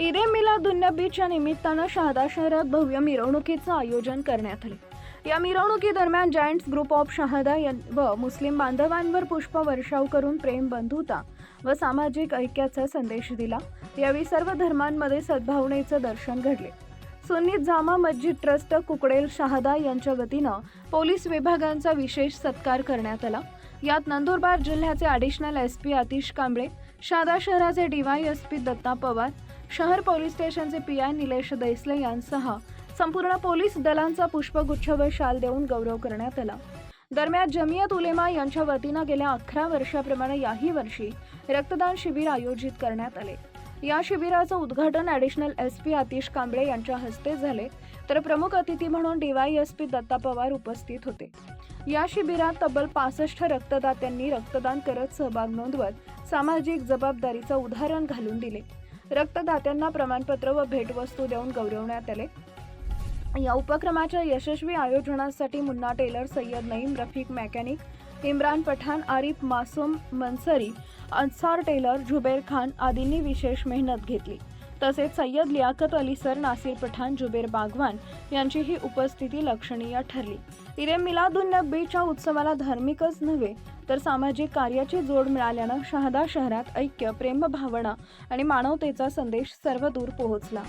ईदे मिलादुन्नबीच्या निमित्तानं शहादा शहरात भव्य मिरवणुकीचं आयोजन करण्यात आले. या मिरवणुकीदरम्यान जायंट्स ग्रुप ऑफ शहादा व मुस्लिम बांधवांवर पुष्प वर्षाव करून प्रेम बंधुता व सामाजिक ऐक्याचा संदेश दिला. यावेळी सर्व धर्मांमध्ये सद्भावनेचं दर्शन घडले. सुन्नी जामा मस्जिद ट्रस्ट कुकडेल शहादा यांच्या वतीनं पोलीस विभागांचा विशेष सत्कार करण्यात आला. यात नंदुरबार जिल्ह्याचे additional S P Atish Kamble Shahada शहराचे D Y S P Datta Pawar शहर पोलीस स्टेशनचे पी आय निलेश देसले यांसह संपूर्ण पोलीस दलांचा पुष्पगुच्छ व शाल देऊन गौरव करण्यात आला. दरम्यान जमियत उलेमा यांच्या वतीनं गेल्या अकरा वर्षाप्रमाणे याही वर्षी रक्तदान शिबिर आयोजित करण्यात आले. या शिबिराचं उद्घाटन additional S P Atish Kamble यांच्या हस्ते झाले तर प्रमुख अतिथी म्हणून D Y S P Datta Pawar उपस्थित होते. या शिबिरात तब्बल पासष्ट रक्तदात्यांनी रक्तदान करत सहभाग नोंदवत सामाजिक जबाबदारीचं उदाहरण घालून दिले. रक्तदात्यांना प्रमाणपत्र व भेटवस्तू देऊन गौरवण्यात आले. या उपक्रमाच्या यशस्वी आयोजनासाठी Munna tailor Sayyad Naeem Rafiq mechanic Imran Pathan Arif Masoom Mansari Ansar tailor Zuber Khan आदींनी विशेष मेहनत घेतली. तसेच सय्यद लियाकत अली सर नासिर पठाण जुबेर बागवान यांचीही उपस्थिती लक्षणीय ठरली. ईदे मिलादुन्नबीच्या उत्सवाला धार्मिकच नव्हे तर सामाजिक कार्याची जोड मिळाल्यानं शहादा शहरात ऐक्य प्रेमभावना आणि मानवतेचा संदेश सर्वदूर पोहोचला.